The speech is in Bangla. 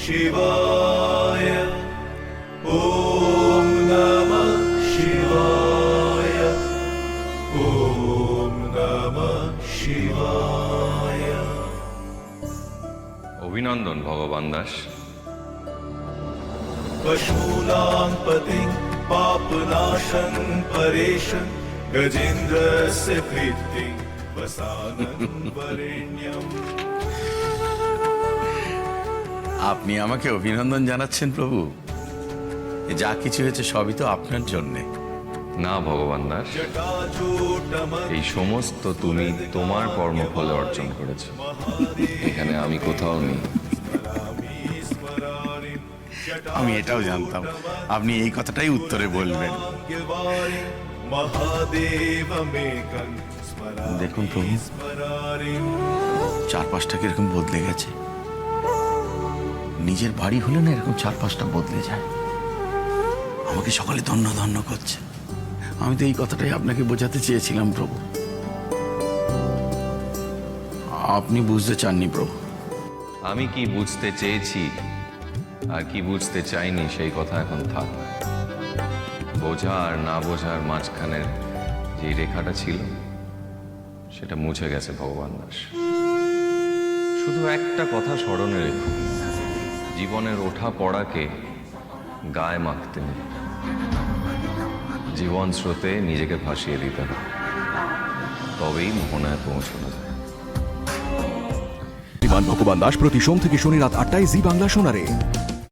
शिवाय ॐ नमः शिवाय ॐ नमः शिवाय অভিনন্দন ভগবান দাস पशूनां पतिं पापनाशं परेशं गजेन्द्रस्य प्रीतिं वसानं वरेण्यम् আপনি আমাকে অভিনন্দন জানাচ্ছেন প্রভু। যা কিছু হয়েছে সবই তো আপনার জন্যে। না ভগবান দাস। এই সমস্ত তুমি তোমার কর্মফলে অর্জন করেছ। এখানে আমি কোথাও নেই। আমি এটাও জানতাম। আপনি এই কথাটাই উত্তরে বলবেন। দেখুন প্রভু চারপাশটা কীরকম বদলে গেছে। নিজের বাড়ি হলে না এরকম চারপাশটা বদলে যায়। আমাকে সকলে ধন্য ধন্য করছে। আমি তো এই কথাটাই আপনাকে বোঝাতে চেয়েছিলাম, প্রভু। আপনি বুঝতে চাননি, প্রভু। আমি কি বুঝতে চেয়েছি আর কি বুঝতে চাইনি, সেই কথা এখন থাক। বোঝা আর না বোঝার মাঝখানের যে রেখাটা ছিল, সেটা মুছে গেছে ভগবান দাস। শুধু একটা কথা স্মরণে রেখো। জীবনের ওঠা পড়াকে গায়ে মাখতে নেই। জীবন স্রোতে নিজেকে ভাসিয়ে দিতে হবে তবেই মোহনায় পৌঁছানো যায়। ভগবান দাস প্রতি সোম থেকে শনি রাত আটটায় জি বাংলা শোনারে